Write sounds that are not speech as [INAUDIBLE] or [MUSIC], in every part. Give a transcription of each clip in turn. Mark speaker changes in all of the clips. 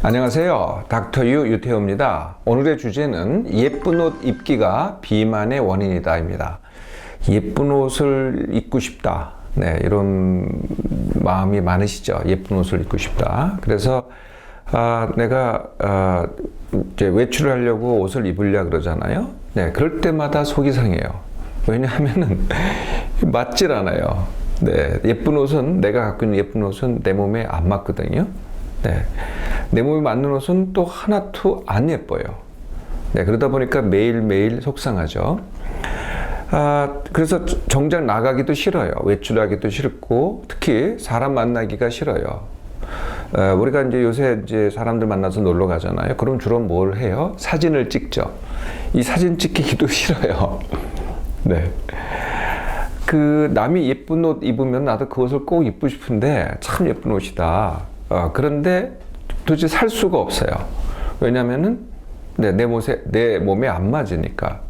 Speaker 1: 안녕하세요. 닥터유 유태호입니다. 오늘의 주제는 예쁜 옷 입기가 비만의 원인이다입니다. 예쁜 옷을 입고 싶다. 네, 이런 마음이 많으시죠. 예쁜 옷을 입고 싶다. 그래서 아, 내가 아, 이제 외출을 하려고 옷을 입으려 그러잖아요. 네, 그럴 때마다 속이 상해요. 왜냐하면은 [LAUGHS] 맞질 않아요. 네, 예쁜 옷은 내가 갖고 있는 예쁜 옷은 내 몸에 안 맞거든요. 네, 내 몸에 맞는 옷은 또 하나 투 안 예뻐요. 네, 그러다 보니까 매일 매일 속상하죠. 아, 그래서 정작 나가기도 싫어요. 외출하기도 싫고 특히 사람 만나기가 싫어요. 어, 우리가 이제 요새 이제 사람들 만나서 놀러 가잖아요. 그럼 주로 뭘 해요? 사진을 찍죠. 이 사진 찍히기도 [LAUGHS] 싫어요. 네. 그 남이 예쁜 옷 입으면 나도 그 옷을 꼭 입고 싶은데 참 예쁜 옷이다. 어, 그런데 도대체 살 수가 없어요. 왜냐면은 네, 내 몸에 내 몸에 안 맞으니까.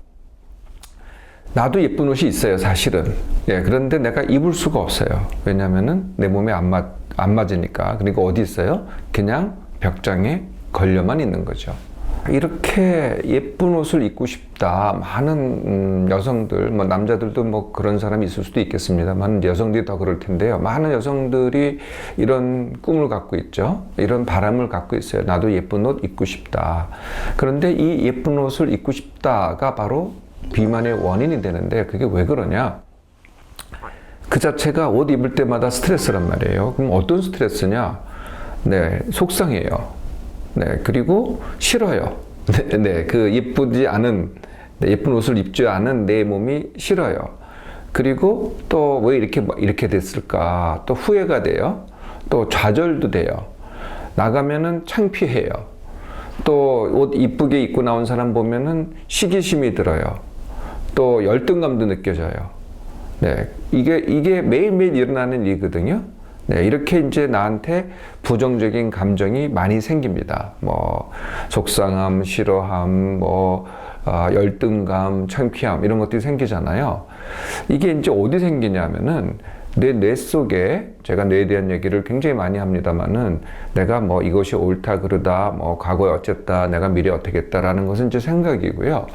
Speaker 1: 나도 예쁜 옷이 있어요, 사실은. 예, 그런데 내가 입을 수가 없어요. 왜냐면은 내 몸에 안 맞, 안 맞으니까. 그리고 어디 있어요? 그냥 벽장에 걸려만 있는 거죠. 이렇게 예쁜 옷을 입고 싶다. 많은 음, 여성들, 뭐 남자들도 뭐 그런 사람이 있을 수도 있겠습니다만 여성들이 더 그럴 텐데요. 많은 여성들이 이런 꿈을 갖고 있죠. 이런 바람을 갖고 있어요. 나도 예쁜 옷 입고 싶다. 그런데 이 예쁜 옷을 입고 싶다가 바로 비만의 원인이 되는데 그게 왜 그러냐? 그 자체가 옷 입을 때마다 스트레스란 말이에요. 그럼 어떤 스트레스냐? 네, 속상해요. 네, 그리고 싫어요. 네, 네, 그 예쁘지 않은, 네, 예쁜 옷을 입지 않은 내 몸이 싫어요. 그리고 또 왜 이렇게, 이렇게 됐을까? 또 후회가 돼요. 또 좌절도 돼요. 나가면은 창피해요. 또 옷 이쁘게 입고 나온 사람 보면은 시기심이 들어요. 또 열등감도 느껴져요. 네, 이게, 이게 매일매일 일어나는 일이거든요. 네, 이렇게 이제 나한테 부정적인 감정이 많이 생깁니다. 뭐, 속상함, 싫어함, 뭐, 어, 열등감, 창피함, 이런 것들이 생기잖아요. 이게 이제 어디 생기냐면은, 내 뇌 속에 제가 뇌에 대한 얘기를 굉장히 많이 합니다만은 내가 뭐 이것이 옳다 그르다 뭐 과거에 어쨌다 내가 미래 어떻겠다라는 것은 이제 생각이고요.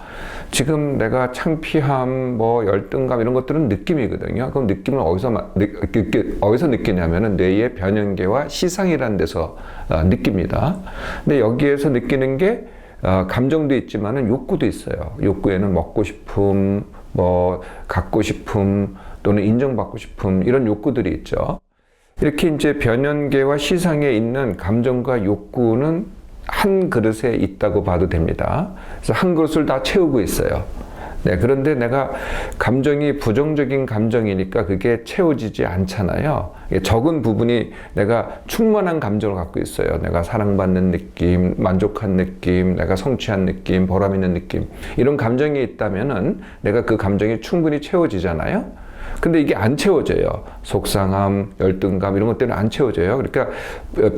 Speaker 1: 지금 내가 창피함 뭐 열등감 이런 것들은 느낌이거든요. 그럼 느낌을 어디서 느끼, 어디서 느끼냐면은 뇌의 변연계와 시상이라는 데서 어, 느낍니다. 근데 여기에서 느끼는 게 어, 감정도 있지만은 욕구도 있어요. 욕구에는 먹고 싶음, 뭐 갖고 싶음 또는 인정받고 싶음 이런 욕구들이 있죠. 이렇게 이제 변연계와 시상에 있는 감정과 욕구는 한 그릇에 있다고 봐도 됩니다. 그래서 한 그릇을 다 채우고 있어요. 네, 그런데 내가 감정이 부정적인 감정이니까 그게 채워지지 않잖아요. 적은 부분이 내가 충만한 감정을 갖고 있어요. 내가 사랑받는 느낌, 만족한 느낌, 내가 성취한 느낌, 보람 있는 느낌. 이런 감정이 있다면은 내가 그 감정이 충분히 채워지잖아요. 근데 이게 안 채워져요. 속상함, 열등감 이런 것들은 안 채워져요. 그러니까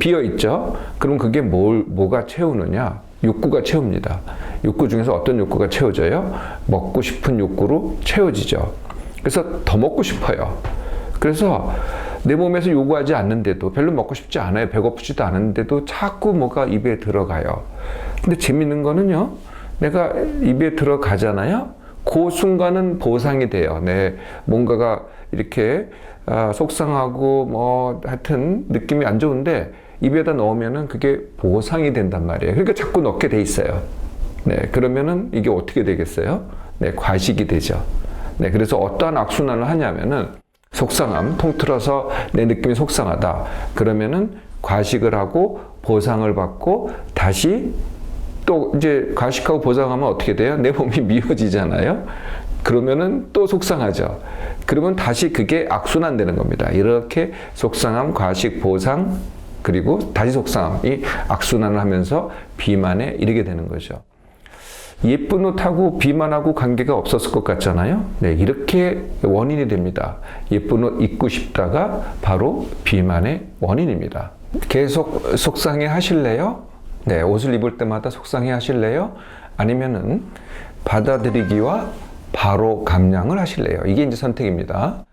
Speaker 1: 비어 있죠. 그럼 그게 뭘 뭐가 채우느냐? 욕구가 채웁니다. 욕구 중에서 어떤 욕구가 채워져요? 먹고 싶은 욕구로 채워지죠. 그래서 더 먹고 싶어요. 그래서 내 몸에서 요구하지 않는데도 별로 먹고 싶지 않아요. 배고프지도 않은데도 자꾸 뭐가 입에 들어가요. 근데 재밌는 거는요. 내가 입에 들어가잖아요. 그 순간은 보상이 돼요. 네, 뭔가가 이렇게 아, 속상하고 뭐 하여튼 느낌이 안 좋은데 입에다 넣으면은 그게 보상이 된단 말이에요. 그러니까 자꾸 넣게 돼 있어요. 네, 그러면은 이게 어떻게 되겠어요? 네, 과식이 되죠. 네, 그래서 어떠한 악순환을 하냐면은 속상함, 통틀어서 내 느낌이 속상하다. 그러면은 과식을 하고 보상을 받고 다시 또 이제 과식하고 보상하면 어떻게 돼요? 내 몸이 [LAUGHS] 미워지잖아요. 그러면은 또 속상하죠. 그러면 다시 그게 악순환 되는 겁니다. 이렇게 속상함, 과식, 보상, 그리고 다시 속상함, 이 악순환을 하면서 비만에 이르게 되는 거죠. 예쁜 옷하고 비만하고 관계가 없었을 것 같잖아요. 네, 이렇게 원인이 됩니다. 예쁜 옷 입고 싶다가 바로 비만의 원인입니다. 계속 속상해 하실래요? 네, 옷을 입을 때마다 속상해 하실래요? 아니면은 받아들이기와 바로 감량을 하실래요? 이게 이제 선택입니다.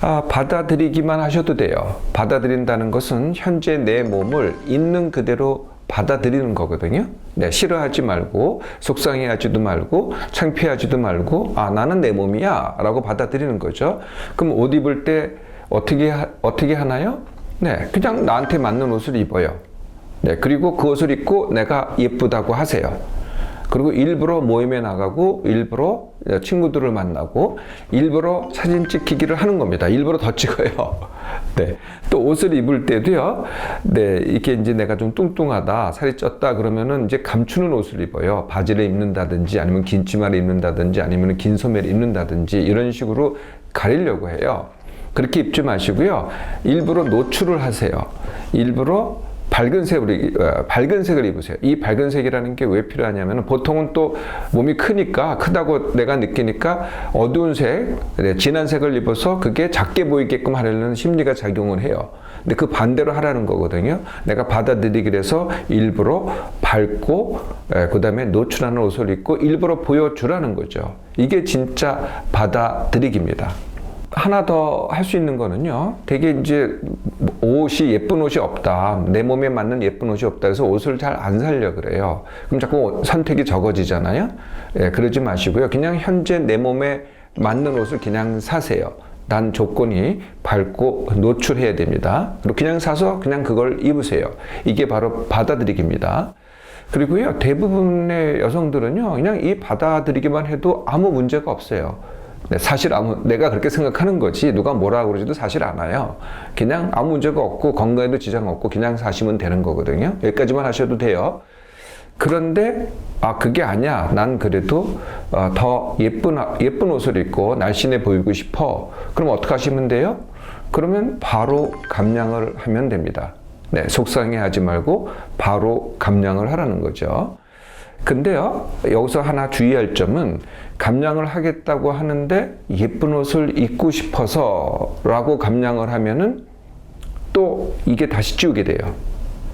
Speaker 1: 아, 받아들이기만 하셔도 돼요. 받아들인다는 것은 현재 내 몸을 있는 그대로 받아들이는 거거든요. 네, 싫어하지 말고 속상해하지도 말고 창피하지도 말고 아 나는 내 몸이야 라고 받아들이는 거죠. 그럼 옷 입을 때 어떻게 하, 어떻게 하나요? 네, 그냥 나한테 맞는 옷을 입어요. 네, 그리고 그 옷을 입고 내가 예쁘다고 하세요. 그리고 일부러 모임에 나가고 일부러 친구들을 만나고 일부러 사진 찍히기를 하는 겁니다. 일부러 더 찍어요. [LAUGHS] 네. 또 옷을 입을 때도요. 네. 이게 이제 내가 좀 뚱뚱하다, 살이 쪘다 그러면은 이제 감추는 옷을 입어요. 바지를 입는다든지 아니면 긴 치마를 입는다든지 아니면 긴 소매를 입는다든지 이런 식으로 가리려고 해요. 그렇게 입지 마시고요. 일부러 노출을 하세요. 일부러 밝은 색을, 어, 밝은 색을 입으세요. 이 밝은 색이라는 게 왜 필요하냐면 보통은 또 몸이 크니까, 크다고 내가 느끼니까 어두운 색, 네, 진한 색을 입어서 그게 작게 보이게끔 하려는 심리가 작용을 해요. 근데 그 반대로 하라는 거거든요. 내가 받아들이기 위해서 일부러 밝고, 그 다음에 노출하는 옷을 입고 일부러 보여주라는 거죠. 이게 진짜 받아들이기입니다. 하나 더 할 수 있는 거는요. 되게 이제 옷이 예쁜 옷이 없다. 내 몸에 맞는 예쁜 옷이 없다. 그래서 옷을 잘 안 살려 그래요. 그럼 자꾸 선택이 적어지잖아요. 예, 그러지 마시고요. 그냥 현재 내 몸에 맞는 옷을 그냥 사세요. 난 조건이 밝고 노출해야 됩니다. 그리고 그냥 사서 그냥 그걸 입으세요. 이게 바로 받아들이기입니다. 그리고요, 대부분의 여성들은요, 그냥 이 받아들이기만 해도 아무 문제가 없어요. 네, 사실 아무 내가 그렇게 생각하는 거지 누가 뭐라 그러지도 사실 않아요. 그냥 아무 문제가 없고 건강에도 지장 없고 그냥 사시면 되는 거거든요. 여기까지만 하셔도 돼요. 그런데 아 그게 아니야. 난 그래도 어, 더 예쁜 예쁜 옷을 입고 날씬해 보이고 싶어. 그럼 어떻게 하시면 돼요? 그러면 바로 감량을 하면 됩니다. 네, 속상해하지 말고 바로 감량을 하라는 거죠. 근데요, 여기서 하나 주의할 점은 감량을 하겠다고 하는데 예쁜 옷을 입고 싶어서 라고 감량을 하면은 또 이게 다시 찌우게 돼요.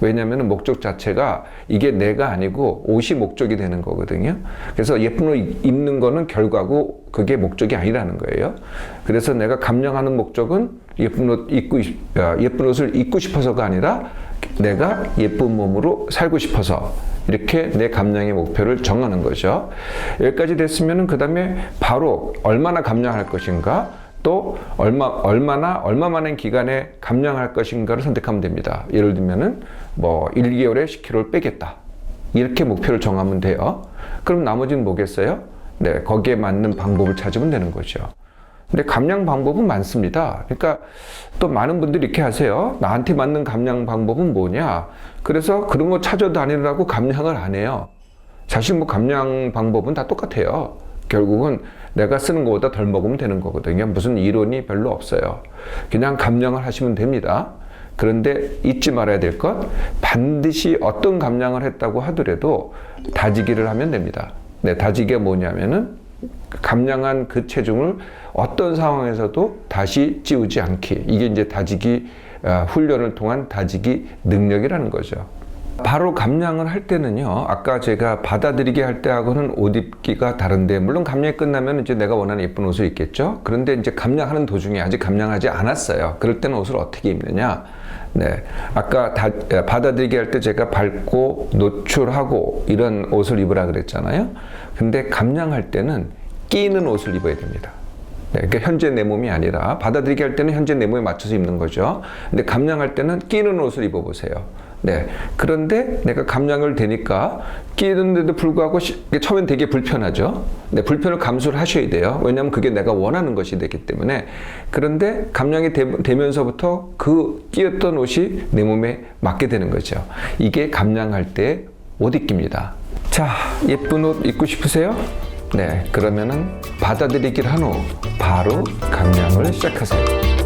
Speaker 1: 왜냐하면 목적 자체가 이게 내가 아니고 옷이 목적이 되는 거거든요. 그래서 예쁜 옷 입는 거는 결과고 그게 목적이 아니라는 거예요. 그래서 내가 감량하는 목적은 예쁜 옷 입고 어, 예쁜 옷을 입고 싶어서가 아니라 내가 예쁜 몸으로 살고 싶어서 이렇게 내 감량의 목표를 정하는 거죠. 여기까지 됐으면 그 다음에 바로 얼마나 감량할 것인가 또 얼마 얼마나 얼마만한 기간에 감량할 것인가를 선택하면 됩니다. 예를 들면은 뭐 1개월에 10kg를 빼겠다. 이렇게 목표를 정하면 돼요. 그럼 나머지는 뭐겠어요? 네, 거기에 맞는 방법을 찾으면 되는 거죠. 근데 감량 방법은 많습니다. 그러니까 또 많은 분들이 이렇게 하세요. 나한테 맞는 감량 방법은 뭐냐? 그래서 그런 거 찾아다니느라고 감량을 안 해요. 사실 뭐 감량 방법은 다 똑같아요. 결국은 내가 쓰는 것보다 덜 먹으면 되는 거거든요. 무슨 이론이 별로 없어요. 그냥 감량을 하시면 됩니다. 그런데 잊지 말아야 될 것, 반드시 어떤 감량을 했다고 하더라도 다지기를 하면 됩니다. 네, 다지기가 뭐냐면은 감량한 그 체중을 어떤 상황에서도 다시 찌우지 않기. 이게 이제 다지기 어, 훈련을 통한 다지기 능력이라는 거죠. 바로 감량을 할 때는요, 아까 제가 받아들이게 할 때하고는 옷 입기가 다른데, 물론 감량이 끝나면 이제 내가 원하는 예쁜 옷을 입겠죠? 그런데 이제 감량하는 도중에 아직 감량하지 않았어요. 그럴 때는 옷을 어떻게 입느냐? 네. 아까 다, 받아들이게 할 때 제가 밝고 노출하고 이런 옷을 입으라 그랬잖아요. 근데 감량할 때는 끼는 옷을 입어야 됩니다. 네, 그러니까 현재 내 몸이 아니라 받아들이게 할 때는 현재 내 몸에 맞춰서 입는 거죠. 근데 감량할 때는 끼는 옷을 입어보세요. 네. 그런데 내가 감량을 되니까 끼는데도 불구하고 처음엔 되게 불편하죠. 네, 불편을 감수를 하셔야 돼요. 왜냐하면 그게 내가 원하는 것이 되기 때문에. 그런데 감량이 되, 면서부터 그 끼었던 옷이 내 몸에 맞게 되는 거죠. 이게 감량할 때 옷 입기입니다. 자, 예쁜 옷 입고 싶으세요? 네, 그러면은 받아들이기를 한 후 바로 감량을 시작하세요.